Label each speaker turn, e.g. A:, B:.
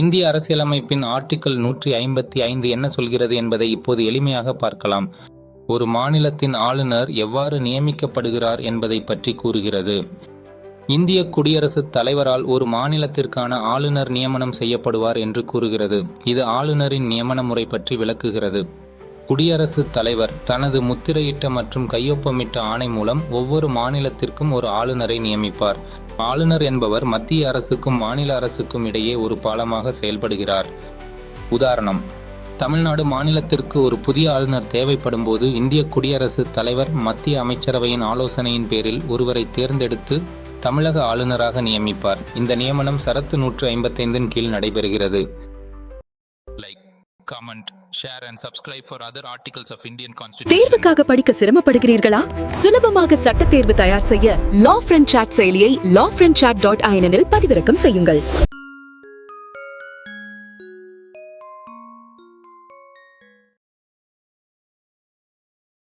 A: இந்திய அரசியலமைப்பின் ஆர்டிக்கல் நூற்றி ஐம்பத்தி ஐந்து என்ன சொல்கிறது என்பதை இப்போது எளிமையாக பார்க்கலாம். ஒரு மாநிலத்தின் ஆளுநர் எவ்வாறு நியமிக்கப்படுகிறார் என்பதை பற்றி கூறுகிறது. இந்திய குடியரசுத் தலைவரால் ஒரு மாநிலத்திற்கான ஆளுநர் நியமனம் செய்யப்படுவார் என்று கூறுகிறது. இது ஆளுநரின் நியமன முறை பற்றி விளக்குகிறது. குடியரசுத் தலைவர் தனது முத்திரையிட்ட மற்றும் கையொப்பமிட்ட ஆணை மூலம் ஒவ்வொரு மாநிலத்திற்கும் ஒரு ஆளுநரை நியமிப்பார். ஆளுநர் என்பவர் மத்திய அரசுக்கும் மாநில அரசுக்கும் இடையே ஒரு பாலமாக செயல்படுகிறார். உதாரணம் தமிழ்நாடு மாநிலத்திற்கு ஒரு புதிய ஆளுநர் தேவைப்படும் போது இந்திய குடியரசுத் தலைவர் மத்திய அமைச்சரவையின் ஆலோசனையின் பேரில் ஒருவரை தேர்ந்தெடுத்து தமிழக ஆளுநராக நியமிப்பார். இந்த நியமனம் சரத்து நூற்று ஐம்பத்தைந்தின் கீழ் நடைபெறுகிறது. Like comment share and subscribe for other articles of Indian constitution
B: தேர்வுக்காக படிக்க சிரமப்படுகிறீர்களா? சுலபமாக சட்ட தேர்வு தயார் செய்ய லா ஃப்ரெண்ட் சாட் செயலியை லா ஃப்ரெண்ட் சாட் டாட் ஐஎனில் பதிவிறக்கம் செய்யுங்கள்.